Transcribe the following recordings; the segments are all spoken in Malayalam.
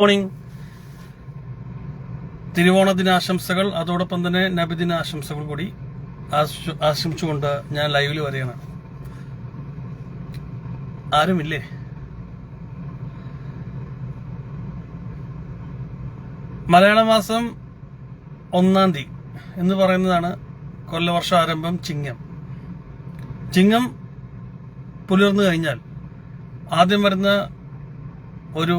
മോർണിംഗ് തിരുവോണ ദിനാശംസകൾ അതോടൊപ്പം തന്നെ നബിദിന ആശംസകൾ കൂടി ആശ- ആശംസിച്ചുകൊണ്ട് ഞാൻ ലൈവിൽ വരികയാണ്. ആരുമില്ലേ? മലയാള മാസം ഒന്നാം തീയതി എന്ന് പറയുന്നതാണ് കൊല്ലവർഷ ആരംഭം ചിങ്ങം. ചിങ്ങം പുലർന്നു കഴിഞ്ഞാൽ ആദ്യം വരുന്ന ഒരു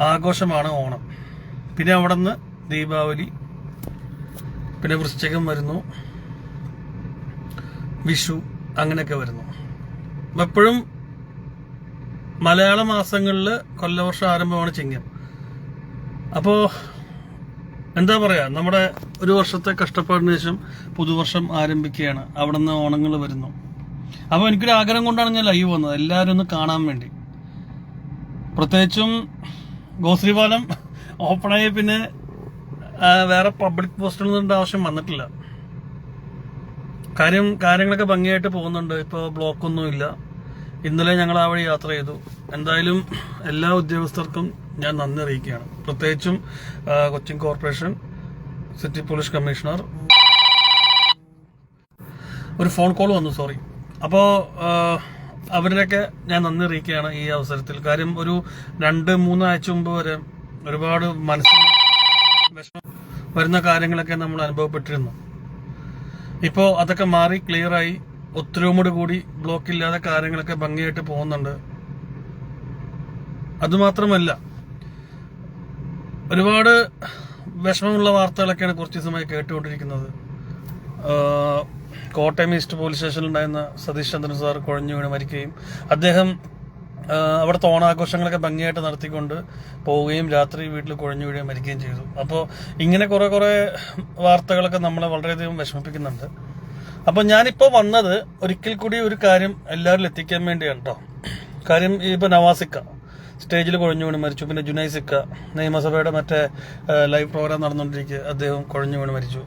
ആഘോഷമാണ് ഓണം. പിന്നെ അവിടെ നിന്ന് ദീപാവലി. പിന്നെ വൃശ്ചികം വരുന്നു. വിഷു അങ്ങനെയൊക്കെ വരുന്നു. എപ്പോഴും മലയാള മാസങ്ങളിൽ കൊല്ലവർഷം ആരംഭമാണ് ചിങ്ങം. അപ്പോ എന്താ പറയാ നമ്മുടെ ഒരു വർഷത്തെ കഷ്ടപ്പാടിന് ശേഷം പുതുവർഷം ആരംഭിക്കുകയാണ്. അവിടെ നിന്ന് ഓണങ്ങൾ വരുന്നു. അപ്പോൾ എനിക്കൊരു ആഗ്രഹം കൊണ്ടാണ് ഞാൻ ലൈവ് വന്നത്. എല്ലാവരും ഒന്ന് കാണാൻ വേണ്ടി. പ്രത്യേകിച്ചും ഗോശ്രീപാലം ഓപ്പണായി പിന്നെ വേറെ പബ്ലിക് പോസ്റ്റിൽ നിന്നും ആവശ്യം വന്നിട്ടില്ല. കാര്യം കാര്യങ്ങളൊക്കെ ഭംഗിയായിട്ട് പോകുന്നുണ്ട്. ഇപ്പോൾ ബ്ലോക്കൊന്നും ഇല്ല. ഇന്നലെ ഞങ്ങൾ ആ വഴി യാത്ര ചെയ്തു. എന്തായാലും എല്ലാ ഉദ്യോഗസ്ഥർക്കും ഞാൻ നന്ദി അറിയിക്കുകയാണ്. പ്രത്യേകിച്ചും Cochin corporation city police commissioner. ഒരു ഫോൺ കോൾ വന്നു സോറി. അപ്പോൾ അവരിലൊക്കെ ഞാൻ നന്ദി അറിയിക്കുകയാണ് ഈ അവസരത്തിൽ. കാര്യം ഒരു രണ്ട് മൂന്ന് ആഴ്ച മുമ്പ് വരെ ഒരുപാട് മനസ്സിൽ വിഷമം വരുന്ന കാര്യങ്ങളൊക്കെ നമ്മൾ അനുഭവപ്പെട്ടിരുന്നു. ഇപ്പോൾ അതൊക്കെ മാറി ക്ലിയറായി ഒത്തൊരുമോട് കൂടി ബ്ലോക്ക് ഇല്ലാതെ കാര്യങ്ങളൊക്കെ ഭംഗിയായിട്ട് പോകുന്നുണ്ട്. അതുമാത്രമല്ല ഒരുപാട് വിഷമമുള്ള വാർത്തകളൊക്കെയാണ് കുറച്ച് ദിവസമായി കേട്ടുകൊണ്ടിരിക്കുന്നത്. കോട്ടയം ഈസ്റ്റ് പോലീസ് സ്റ്റേഷനിൽ ഉണ്ടായിരുന്ന സതീഷ് ചന്ദ്രൻ സാർ കുഴഞ്ഞു വീണ് മരിക്കുകയും അദ്ദേഹം അവിടുത്തെ ഓണാഘോഷങ്ങളൊക്കെ ഭംഗിയായിട്ട് നടത്തിക്കൊണ്ട് പോവുകയും രാത്രി വീട്ടിൽ കുഴഞ്ഞു വീഴുകയും മരിക്കുകയും ചെയ്തു. അപ്പോൾ ഇങ്ങനെ കുറെ കുറെ വാർത്തകളൊക്കെ നമ്മളെ വളരെയധികം വിഷമിപ്പിക്കുന്നുണ്ട്. അപ്പോൾ ഞാനിപ്പോൾ വന്നത് ഒരിക്കൽ കൂടി ഒരു കാര്യം എല്ലാവരിലും എത്തിക്കാൻ വേണ്ടിയാണ് കേട്ടോ കാര്യം ഇപ്പോൾ നവാസിക്ക സ്റ്റേജിൽ കുഴഞ്ഞു വീണ് മരിച്ചു. പിന്നെ ജുനൈസിക്ക നിയമസഭയുടെ മറ്റേ ലൈവ് പ്രോഗ്രാം നടന്നുകൊണ്ടിരിക്കുക അദ്ദേഹം കുഴഞ്ഞു വീണ് മരിച്ചു.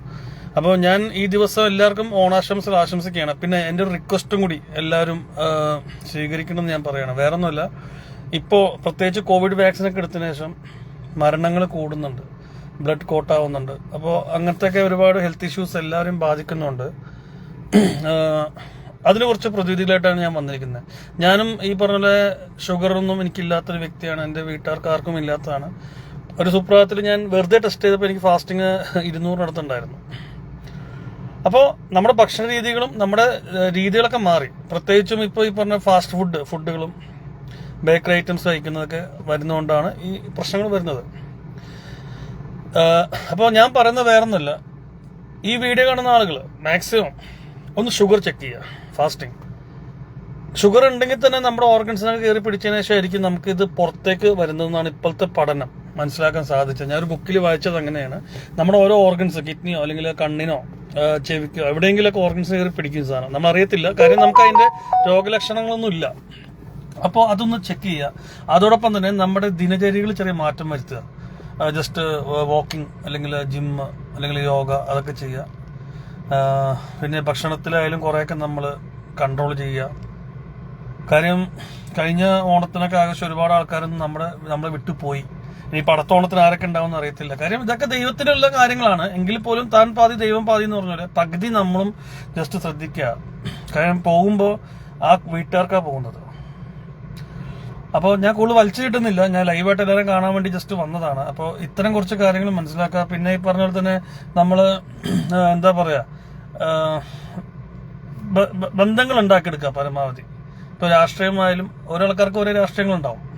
അപ്പോൾ ഞാൻ ഈ ദിവസം എല്ലാവർക്കും ഓണാശംസകൾ ആശംസിക്കുകയാണ്. പിന്നെ എന്റെ ഒരു റിക്വസ്റ്റും കൂടി എല്ലാവരും സ്വീകരിക്കണമെന്ന് ഞാൻ പറയണം. വേറെ ഒന്നുമല്ല ഇപ്പോൾ പ്രത്യേകിച്ച് കോവിഡ് വാക്സിനൊക്കെ എടുത്തതിന് ശേഷം മരണങ്ങൾ കൂടുന്നുണ്ട്. ബ്ലഡ് കോട്ടാവുന്നുണ്ട് അപ്പോൾ അങ്ങനത്തെയൊക്കെ ഒരുപാട് ഹെൽത്ത് ഇഷ്യൂസ് എല്ലാവരും ബാധിക്കുന്നുണ്ട്. അതിന് കുറച്ച് പ്രതിവിധികളായിട്ടാണ് ഞാൻ വന്നിരിക്കുന്നത്. ഞാനും ഈ പറഞ്ഞ പോലെ ഷുഗറൊന്നും എനിക്കില്ലാത്തൊരു വ്യക്തിയാണ്. എന്റെ വീട്ടുകാർക്ക് ആർക്കും ഇല്ലാത്തതാണ്. ഒരു സുപ്രഭാതത്തിൽ ഞാൻ വെറുതെ ടെസ്റ്റ് ചെയ്തപ്പോൾ എനിക്ക് ഫാസ്റ്റിംഗ് ഇരുന്നൂറിനടുത്തുണ്ടായിരുന്നു. അപ്പോൾ നമ്മുടെ ഭക്ഷണ രീതികളും നമ്മുടെ രീതികളൊക്കെ മാറി. പ്രത്യേകിച്ചും ഇപ്പോൾ ഈ പറഞ്ഞ ഫാസ്റ്റ് ഫുഡ് ഫുഡുകളും ബേക്കറി ഐറ്റംസ് കഴിക്കുന്നതൊക്കെ വരുന്നതുകൊണ്ടാണ് ഈ പ്രശ്നങ്ങൾ വരുന്നത്. അപ്പോൾ ഞാൻ പറയുന്നത് വേറൊന്നുമില്ല. ഈ വീഡിയോ കാണുന്ന ആളുകൾ മാക്സിമം ഒന്ന് ഷുഗർ ചെക്ക് ചെയ്യുക ഫാസ്റ്റിംഗ് ഷുഗർ ഉണ്ടെങ്കിൽ തന്നെ നമ്മുടെ ഓർഗൻസിനൊക്കെ കയറി പിടിച്ചതിന് ശേഷമായിരിക്കും നമുക്ക് ഇത് പുറത്തേക്ക് വരുന്നതെന്നാണ് ഇപ്പോഴത്തെ പഠനം. മനസ്സിലാക്കാൻ സാധിച്ചത്. ഞാൻ ഒരു ബുക്കിൽ വായിച്ചത് അങ്ങനെയാണ്. നമ്മുടെ ഓരോ ഓർഗൻസ് കിഡ്നിയോ അല്ലെങ്കിൽ കണ്ണിനോ ചെവിക്കോ എവിടെയെങ്കിലൊക്കെ ഓർഗൻസ് കയറി പിടിക്കുന്ന സാധനം. നമ്മൾ അറിയത്തില്ല കാര്യം നമുക്ക് അതിന്റെ രോഗലക്ഷണങ്ങളൊന്നും ഇല്ല. അപ്പോൾ അതൊന്ന് ചെക്ക് ചെയ്യുക. അതോടൊപ്പം തന്നെ നമ്മുടെ ദിനചര്യകൾ ചെറിയ മാറ്റം വരുത്തുക. ജസ്റ്റ് വാക്കിംഗ് അല്ലെങ്കിൽ ജിം അല്ലെങ്കിൽ യോഗ അതൊക്കെ ചെയ്യുക. പിന്നെ ഭക്ഷണത്തിലായാലും കുറേയൊക്കെ നമ്മൾ കൺട്രോൾ ചെയ്യുക. കാര്യം കഴിഞ്ഞ ഓണത്തിനൊക്കെ ആകർഷിച്ച് ഒരുപാട് ആൾക്കാരൊന്നും നമ്മുടെ നമ്മളെ വിട്ടുപോയി. ഇനി പടത്തോണത്തിന് ആരൊക്കെ ഉണ്ടാവും അറിയത്തില്ല. കാര്യം ഇതൊക്കെ ദൈവത്തിനുള്ള കാര്യങ്ങളാണ്. എങ്കിൽ പോലും താൻ പാതി ദൈവം പാതി എന്ന് പറഞ്ഞാൽ പകുതി നമ്മളും ജസ്റ്റ് ശ്രദ്ധിക്കുക. കാര്യം പോകുമ്പോൾ ആ വീട്ടുകാർക്കാണ് പോകുന്നത്. അപ്പോൾ ഞാൻ കൂടുതൽ വലിച്ചു കിട്ടുന്നില്ല ഞാൻ ലൈവായിട്ട് എല്ലാവരും കാണാൻ വേണ്ടി ജസ്റ്റ് വന്നതാണ്. അപ്പോൾ ഇത്തരം കുറച്ച് കാര്യങ്ങൾ മനസ്സിലാക്കുക. പിന്നെ ഈ പറഞ്ഞ പോലെ തന്നെ നമ്മൾ എന്താ പറയാ ആ, ബ- ബ- ബന്ധങ്ങൾ ഉണ്ടാക്കിയെടുക്കുക പരമാവധി. ഇപ്പോൾ രാഷ്ട്രീയമായാലും ഓരോ ആൾക്കാർക്ക് ഓരോ രാഷ്ട്രീയങ്ങളുണ്ടാവും.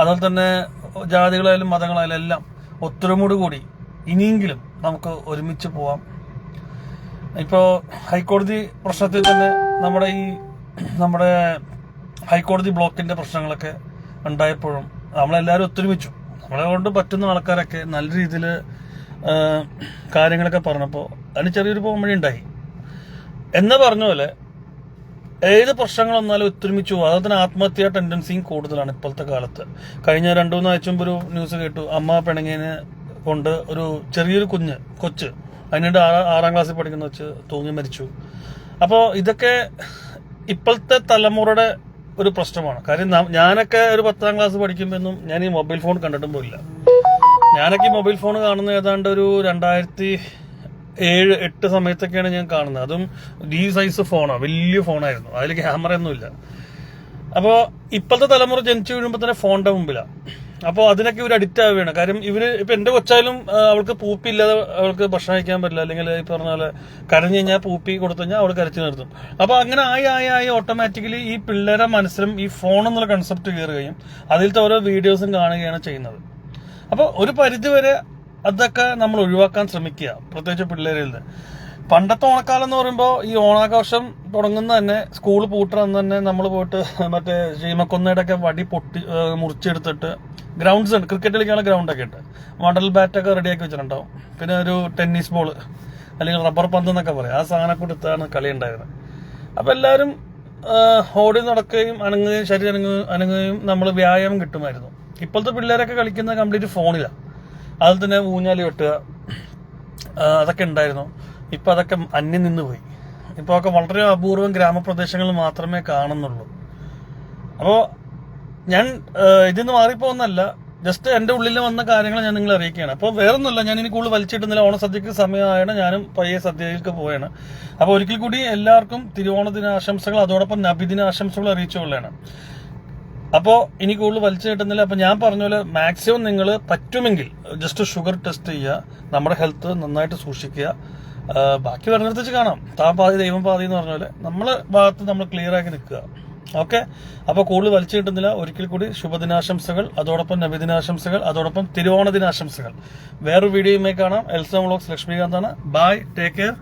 അതുപോലെ തന്നെ ജാതികളായാലും മതങ്ങളായാലും എല്ലാം ഒത്തൊരുമോട് കൂടി ഇനിയെങ്കിലും നമുക്ക് ഒരുമിച്ച് പോവാം. ഇപ്പോൾ ഹൈക്കോടതി പ്രശ്നത്തിൽ തന്നെ നമ്മുടെ ഈ നമ്മുടെ ഹൈക്കോടതി ബ്ലോക്കിന്റെ പ്രശ്നങ്ങളൊക്കെ ഉണ്ടായപ്പോഴും നമ്മളെല്ലാവരും ഒത്തൊരുമിച്ചു. നമ്മളെ കൊണ്ട് പറ്റുന്ന ആൾക്കാരൊക്കെ നല്ല രീതിയിൽ കാര്യങ്ങളൊക്കെ പറഞ്ഞപ്പോൾ അതിന് ചെറിയൊരു പോംവഴി ഉണ്ടായി എന്ന് പറഞ്ഞ പോലെ ഏത് പ്രശ്നങ്ങൾ വന്നാലും ഒത്തൊരുമിച്ച് പോകും. അതുപോലെ തന്നെ ആത്മഹത്യാ ടെൻഡൻസിയും കൂടുതലാണ് ഇപ്പോഴത്തെ കാലത്ത്. കഴിഞ്ഞ രണ്ടു മൂന്ന് ആഴ്ച മുമ്പ് ഒരു ന്യൂസ് കേട്ടു. അമ്മ പിണങ്ങിയതിനെ കൊണ്ട് ഒരു ചെറിയൊരു കുഞ്ഞ് കൊച്ച് അതിനിടെ ആറാം ആറാം ക്ലാസ്സിൽ പഠിക്കുന്ന വെച്ച് തൂങ്ങി മരിച്ചു. അപ്പോൾ ഇതൊക്കെ ഇപ്പോഴത്തെ തലമുറയുടെ ഒരു പ്രശ്നമാണ്. കാര്യം ഞാനൊക്കെ ഒരു പത്താം ക്ലാസ് പഠിക്കുമ്പോഴൊന്നും ഞാൻ ഈ മൊബൈൽ ഫോൺ കണ്ടിട്ടും പോയില്ല. ഞാനൊക്കെ ഈ മൊബൈൽ ഫോൺ കാണുന്ന ഏതാണ്ട് ഒരു രണ്ടായിരത്തി ഏഴ് എട്ട് സമയത്തൊക്കെയാണ് ഞാൻ കാണുന്നത്. അതും ഡി സൈസ് ഫോണാണ് വലിയ ഫോണായിരുന്നു അതിൽ ക്യാമറ ഒന്നുമില്ല അപ്പോൾ ഇപ്പോഴത്തെ തലമുറ ജനിച്ചു വീഴുമ്പോൾ തന്നെ ഫോണിന്റെ മുമ്പിലാണ് അപ്പോൾ അതിനൊക്കെ ഇവർ അഡിക്റ്റ് ആവുകയാണ്. കാര്യം ഇവർ ഇപ്പൊ എന്റെ കൊച്ചായാലും അവൾക്ക് പൂപ്പി ഇല്ലാതെ അവൾക്ക് ഭക്ഷണം കഴിക്കാൻ പറ്റില്ല. അല്ലെങ്കിൽ ഈ പറഞ്ഞ പോലെ കരഞ്ഞു കഴിഞ്ഞാൽ പൂപ്പി കൊടുത്തു കഴിഞ്ഞാൽ അവൾ കരച്ചു നിർത്തും. അപ്പോൾ അങ്ങനെ ആയി ആയി ആയി ഓട്ടോമാറ്റിക്കലി ഈ പിള്ളേരെ മനസ്സിലും ഈ ഫോൺ എന്നുള്ള കൺസെപ്റ്റ് കയറുകയും അതിലത്തെ ഓരോ വീഡിയോസും കാണുകയാണ് ചെയ്യുന്നത്. അപ്പോൾ ഒരു പരിധി വരെ അതൊക്കെ നമ്മൾ ഒഴിവാക്കാൻ ശ്രമിക്കുക പ്രത്യേകിച്ച് പിള്ളേരിൽ നിന്ന്. പണ്ടത്തെ ഓണക്കാലം എന്ന് പറയുമ്പോൾ ഈ ഓണാഘോഷം തുടങ്ങുന്ന തന്നെ സ്കൂൾ പൂട്ടണമെന്ന് തന്നെ നമ്മൾ പോയിട്ട് മറ്റേ ചീമക്കൊന്നയുടെ ഒക്കെ വടി പൊട്ടി മുറിച്ചെടുത്തിട്ട് ഗ്രൗണ്ട്സ് ഉണ്ട്. ക്രിക്കറ്റ് കളിക്കാനുള്ള ഗ്രൗണ്ടൊക്കെ ഉണ്ട്. മഡൽ ബാറ്റൊക്കെ റെഡിയാക്കി വെച്ചിട്ടുണ്ടാവും. പിന്നെ ഒരു ടെന്നീസ് ബോൾ അല്ലെങ്കിൽ റബ്ബർ പന്ത് എന്നൊക്കെ പറയും. ആ സാധനം കൊടുത്താണ് കളി ഉണ്ടായിരുന്നത്. അപ്പം എല്ലാവരും ഓടി നടക്കുകയും അനങ്ങുകയും ശരീരം അനങ്ങുകയും നമ്മൾ വ്യായാമം കിട്ടുമായിരുന്നു. ഇപ്പോഴത്തെ പിള്ളേരൊക്കെ കളിക്കുന്ന കംപ്ലീറ്റ് ഫോണിലാണ് അതിൽ തന്നെ ഊഞ്ഞാലി വെട്ടുക. അതൊക്കെ ഉണ്ടായിരുന്നു. ഇപ്പൊ അതൊക്കെ അന്യം നിന്ന് പോയി. ഇപ്പൊ ഒക്കെ വളരെ അപൂർവം ഗ്രാമപ്രദേശങ്ങൾ മാത്രമേ കാണുന്നുള്ളൂ. അപ്പോൾ ഞാൻ ഇതിന്ന് മാറിപ്പോന്നല്ല ജസ്റ്റ് എന്റെ ഉള്ളിൽ വന്ന കാര്യങ്ങൾ ഞാൻ നിങ്ങളെ അറിയിക്കുകയാണ്. അപ്പോൾ വേറൊന്നുമല്ല ഞാൻ ഇനി കൂടുതൽ വലിച്ചിട്ടുന്നില്ല ഓണസദ്യക്ക് സമയമായാണ്. ഞാനും പയ്യെ സദ്യയിലേക്ക് പോവുകയാണ്. അപ്പോൾ ഒരിക്കൽ കൂടി എല്ലാവർക്കും തിരുവോണ ദിനാശംസകൾ അതോടൊപ്പം നബിദിനാശംസകൾ അറിയിച്ചുകൊള്ളാണ് അപ്പോൾ എനിക്ക് കൂടുതൽ വലിച്ചു കിട്ടുന്നില്ല. അപ്പോൾ ഞാൻ പറഞ്ഞ പോലെ മാക്സിമം നിങ്ങൾ പറ്റുമെങ്കിൽ ജസ്റ്റ് ഷുഗർ ടെസ്റ്റ് ചെയ്യുക നമ്മുടെ ഹെൽത്ത് നന്നായിട്ട് സൂക്ഷിക്കുക. ബാക്കി വരുന്നിടത്ത് വെച്ച് കാണാം. താ പാതി ദൈവം പാതി എന്ന് പറഞ്ഞ പോലെ നമ്മളെ ഭാഗത്ത് നമ്മൾ ക്ലിയർ ആക്കി നിൽക്കുക. ഓക്കെ അപ്പോൾ കൂടുതൽ വലിച്ചു കിട്ടുന്നില്ല. ഒരിക്കൽ കൂടി ശുഭദിനാശംസകൾ അതോടൊപ്പം നബിദിനാശംസകൾ അതോടൊപ്പം തിരുവോണ ദിനാശംസകൾ വേറൊരു വീഡിയോയുമായി കാണാം. Elsa vlogs ലക്ഷ്മികാന്താണ്. Bye take care